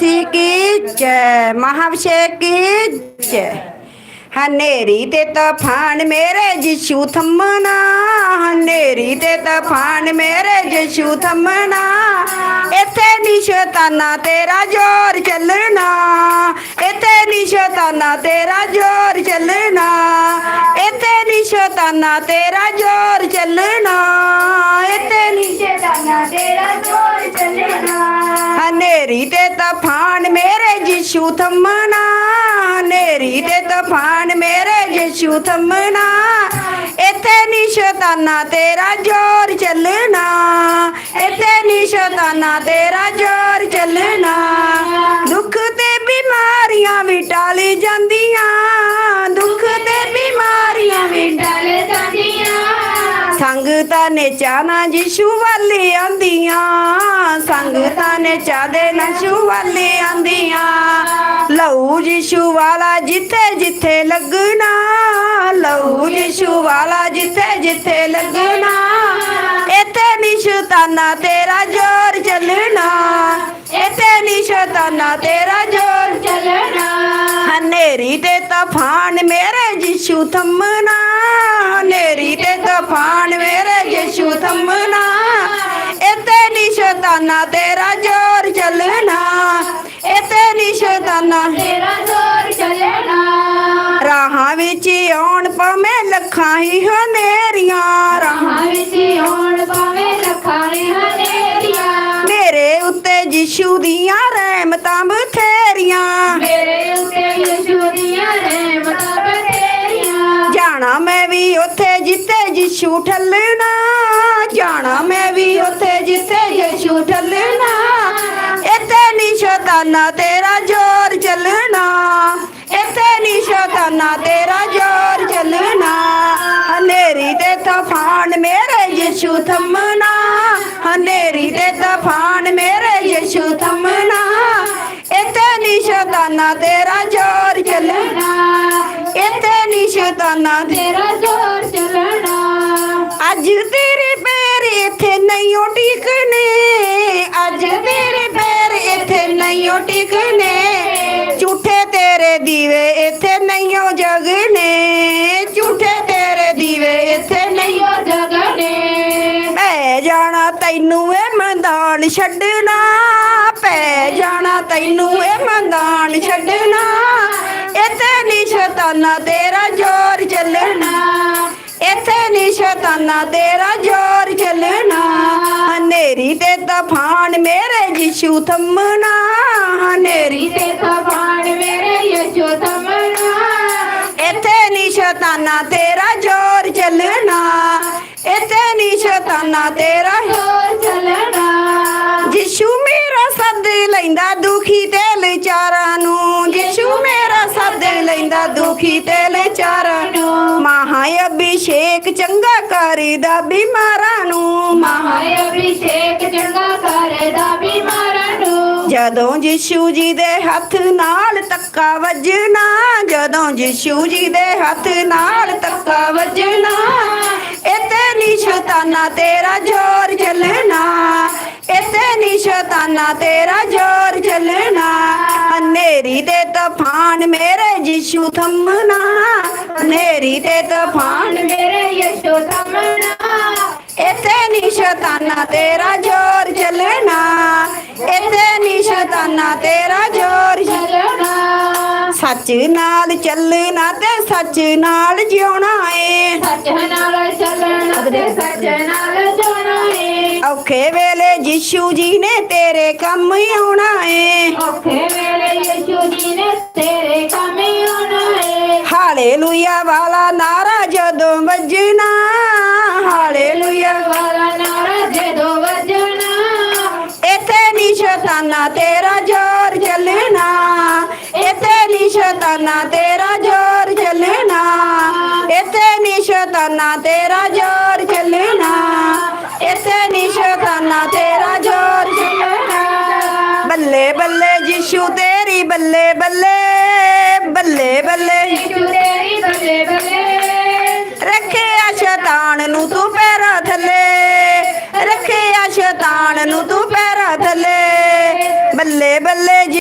ਮਸੀ ਕੀ ਜੈ? ਮਹਾਵਸ਼ੇ ਕੀ ਜੈ? ਹਨੇਰੀ ਤੇ ਤੂਫਾਨ ਮੇਰੇ ਜਿਸ਼ੂ ਥੰਮਣਾ। ਹਨੇਰੀ ਤੇ ਤੂਫਾਨ ਮੇਰੇ ਜਿਸ਼ੂ ਥੰਮਣਾ। ਇੱਥੇ ਨੀ ਸ਼ੈਤਾਨਾ ਤੇਰਾ ਜ਼ੋਰ ਚੱਲਣਾ। ਇੱਥੇ ਨੀ ਸ਼ੈਤਾਨਾ ਤੇਰਾ ਜ਼ੋਰ ਚੱਲਣਾ। ਇੱਥੇ ਨੀ ਸ਼ੈਤਾਨਾ ਤੇਰਾ ਜ਼ੋਰ ਚੱਲਣਾ। ਇੱਥੇ ਨੀ ਸ਼ੈਤਾਨਾ ਤੇਰਾ ਜ਼ੋਰ ਚੱਲਣਾ। ਹਨੇਰੀ ਤੇ ਤਫਾਨ ਮੇਰੇ ਜਿਸ਼ੂ ਥੰਮਣਾ। ਹਨੇਰੀ ਤੇ ਤਫਾਨ ਮੇਰੇ ਜਿਸ਼ੂ ਥੰਮਣਾ। ਇੱਥੇ ਨੀ ਸ਼ੈਤਾਨਾ ਤੇਰਾ ਜ਼ੋਰ ਚੱਲਣਾ। ਇੱਥੇ ਨੀ ਸ਼ੈਤਾਨਾ ਤੇਰਾ ਜ਼ੋਰ ਚੱਲਣਾ। ਦੁੱਖ ਤੇ ਬਿਮਾਰੀਆਂ ਵੀ ਟਾਲੀ ਜਾਂਦੀਆਂ। ਦੁੱਖ ਤੇ ਬਿਮਾਰੀਆਂ ਵੀ ਡਲ ਜਾਂਦੀਆਂ। ਸੰਗਤਾਂ ਨੇ ਚਾਹਨਾ ਜਿਸ਼ੂ ਵਾਲੇ ਆਂਦੀਆਂ ਸੰਗਤਾਂ ਨੇ ਚਾਹਦੇ ਨਸ਼ੂ ਵਾਲੇ ਆਂਦੀਆਂ ਲਹੂ ਜਿਸ਼ੂ ਵਾਲਾ ਜਿੱਥੇ ਜਿੱਥੇ ਲੱਗਣਾ, ਲਹੂ ਜਿਸ਼ੂ ਵਾਲਾ ਜਿੱਥੇ ਜਿੱਥੇ ਲੱਗਣਾ। ਇੱਥੇ ਨਿਸ਼ਤਾਨਾ ਤੇਰਾ ਜ਼ੋਰ ਚੱਲਣਾ, ਇੱਥੇ ਨਿਸ਼ਤਾਨਾ ਤੇਰਾ ਜ਼ੋਰ ਚੱਲਣਾ। ਹਨੇਰੀ ਤੇ ਤੂਫਾਨ ਮੇਰੇ ਜਿਸ਼ੂ ਥੰਮਣਾ, ਹਨੇਰੀ ਤੇ ਤੂਫਾਨ ਮੇਰੇ ਜਿਸ਼ੂ ਥੰਮਣਾ। ਸ਼ੈਤਾਨਾ ਤੇਰਾ ਜ਼ੋਰ ਚੱਲਣਾ ਇੱਥੇ ਨੀ ਸ਼ੈਤਾਨਾ। ਤੇਰਾ ਜ਼ੋਰ ਚੱਲਣਾ। ਰਾਹਾਂ ਵਿੱਚ ਆਉਣ ਪਵੇਂ ਲੱਖਾਂ ਹੀ ਹਨੇਰੀਆਂ ਰਾਹਾਂ ਹਾਂ ਵਿੱਚ ਹੋਣ ਪਾਵੇਂ ਲੱਖਾਂ ਨੇ ਹਨੇਰੀਆਂ ਮੇਰੇ ਉੱਤੇ ਜਿਸ਼ੂ ਦੀਆਂ ਰਹਿਮਤਾਂ ਬਥੇਰੀਆਂ। ਮੇਰੇ ਉੱਤੇ ਯਿਸੂ ਦੀਆਂ ਰਹਿਮਤਾਂ ਬਥੇਰੀਆਂ। ਜਾਣਾ ਮੈਂ ਵੀ ਉੱਥੇ ਜਿੱਥੇ ਜਿਸ਼ੂ ਠੱਲਣਾ ਜਾਣਾ ਮੈਂ ਵੀ ਉੱਥੇ ਸ਼ੈਤਾਨਾ ਤੇਰਾ ਜ਼ੋਰ ਚੱਲਣਾ। ਇੱਥੇ ਨੀ ਸ਼ੈਤਾਨਾ ਤੇਰਾ ਜ਼ੋਰ ਚੱਲਣਾ। ਹਨੇਰੀ ਤੇ ਤੂਫਾਨ ਮੇਰੇ ਜਿਸ਼ੂ ਥੰਮਣਾ। ਹਨੇਰੀ ਤੇ ਤੂਫਾਨ ਮੇਰੇ ਜਿਸ਼ੂ ਥੰਮਣਾ। ਇੱਥੇ ਨੀ ਸ਼ੈਤਾਨਾ ਤੇਰਾ ਜ਼ੋਰ ਚੱਲਣਾ। ਇੱਥੇ ਨੀ ਸ਼ੈਤਾਨਾ ਤੇਰਾ ਜ਼ੋਰ ਚੱਲਣਾ। ਅੱਜ ਤੇਰੇ ਪੈਰ ਇੱਥੇ ਨਹੀਂ ਓ ਟਿਕਨੇ ਝੂਠੇ ਤੇਰੇ ਦੀਵੇ ਇੱਥੇ ਨਹੀਂ ਓ ਜਗਨੇ। ਝੂਠੇ ਤੇਰੇ ਦੀਵੇ ਇੱਥੇ ਨਹੀਂ ਜਗਨੇ। ਪੈ ਜਾਣਾ ਤੈਨੂੰ ਇਹ ਮੈਦਾਨ ਛੱਡਣਾ, ਪੈ ਜਾਣਾ ਤੈਨੂੰ ਇਹ ਮੈਦਾਨ ਛੱਡਣਾ। ਇੱਥੇ ਨੀ ਸ਼ੈਤਾਨਾ ਤੇਰਾ ਜ਼ੋਰ ਚੱਲਣਾ। ਇੱਥੇ ਨੀ ਸ਼ੈਤਾਨਾ ਤੇਰਾ ਜ਼ੋਰ ਚੱਲਣਾ। ਹਨੇਰੀ ਤੇ ਤੂਫਾਨ ਮੇਰੇ ਜਿਸ਼ੂ ਥੰਮਣਾ। ਹਨੇਰੀ ਤੇ ਤੂਫਾਨ ਮੇਰੇ ਯਿਸੂ ਥਮਣਾ ਇੱਥੇ ਨੀ ਸ਼ੈਤਾਨਾ ਤੇਰਾ ਜ਼ੋਰ ਚੱਲਣਾ। ਇੱਥੇ ਨੀ ਸ਼ੈਤਾਨਾ ਤੇਰਾ ਜ਼ੋਰ ਚੱਲਣਾ। ਜਿਸ਼ੂ ਮੇਰਾ ਸੱਦ ਲੈਂਦਾ ਦੁਖੀ ਤੇ ਵਿਚਾਰਾਂ ਨੂੰ। ਜਿਸ਼ੂ ਮੇਰਾ ਸੱਦ ਲੈਂਦਾ ਦੁਖੀ ਤੇ ਵਿਚਾਰਾਂ ਨੂੰ। ਮਹਾ ਅਭਿਸ਼ੇਕ ਚੰਗਾ ਕਰਦਾ ਬਿਮਾਰਾਂ ਨੂੰ। ਮਹਾ ਮਹਾ ਅਭਿਸ਼ੇਕ ਜਦੋਂ ਜਿਸ਼ੂ ਜੀ ਦੇ ਹੱਥ ਨਾਲ ਤੱਕਾ ਵੱਜਣਾ, ਜਦੋਂ ਜਿਸ਼ੂ ਜੀ ਦੇ ਹੱਥ ਨਾਲ ਤੱਕਾ ਵੱਜਣਾ, ਇੱਥੇ ਨੀ ਸ਼ੈਤਾਨਾ ਤੇਰਾ ਜ਼ੋਰ ਚੱਲਣਾ, ਇੱਥੇ ਨੀ ਸ਼ੈਤਾਨਾ ਤੇਰਾ ਜ਼ੋਰ ਚੱਲਣਾ। ਹਨੇਰੀ ਤੇ ਤੂਫਾਨ ਮੇਰੇ ਜਿਸ਼ੂ ਥੰਮਣਾ, ਹਨੇਰੀ ਤੇ ਤੂਫਾਨ ਮੇਰੇ ਯਿਸੂ ਥੰਮਣਾ, ਇੱਥੇ ਨੀ ਸ਼ੈਤਾਨਾ ਤੇਰਾ ਜ਼ੋਰ ਚੱਲਣਾ, ਇੱਥੇ ਨੀ ਸ਼ੈਤਾਨਾ ਤੇਰਾ ਜ਼ੋਰ ਚੱਲਣਾ ਸੱਚ ਨਾਲ ਚੱਲਣਾ ਤੇ ਸੱਚ ਨਾਲ ਜਿਉਣਾ ਏ। ਸੱਚ ਨਾਲ ਚੱਲਣਾ ਤੇ ਸੱਚ ਨਾਲ ਜਾਣਾ ਏ। ਔਖੇ ਵੇਲੇ ਜਿਸ਼ੂ ਜੀ ਨੇ ਤੇਰੇ ਕੰਮ ਆਉਣਾ ਏ। ਔਖੇ ਵੇਲੇ ਯਿਸੂ ਜੀ ਨੇ ਤੇਰੇ ਕੰਮ ਆਉਣਾ ਏ। ਹਾਲੇਲੂਇਆ ਵਾਲਾ ਨਾਰਾ ਜਦੋਂ ਵੱਜਣਾ। ਹਾਲੇਲੂਇਆ ਵਾਲਾ ਨਾਰਾ ਜਦੋਂ ਨੀ ਸ਼ੈਤਾਨਾ ਤੇਰਾ ਜ਼ੋਰ ਚੱਲਣਾ। ਇੱਥੇ ਨੀ ਸ਼ੈਤਾਨਾ ਤੇਰਾ ਜ਼ੋਰ ਚੱਲਣਾ। ਇੱਥੇ ਨੀ ਸ਼ੈਤਾਨਾ ਤੇਰਾ ਜ਼ੋਰ ਚੱਲਣਾ। ਇੱਥੇ ਨੀ ਸ਼ੈਤਾਨਾ ਤੇਰਾ ਜ਼ੋਰ ਚੱਲਣਾ। ਬੱਲੇ ਬੱਲੇ ਜਿਸ਼ੂ ਤੇਰੀ ਬੱਲੇ ਬੱਲੇ ਬੱਲੇ ਬੱਲੇ। ਯਿਸੂ ਤੇਰੀ ਬੱਲੇ ਬੱਲੇ। ਰੱਖਿਆ ਸ਼ੈਤਾਨ ਨੂੰ ਤੂੰ ਪੈਰਾਂ ਥੱਲੇ। ਰੱਖਿਆ ਸ਼ੈਤਾਨ ਨੂੰ ਤੂੰ ਪੈਰਾ ਥੱਲੇ। ਬੱਲੇ ਬੱਲੇ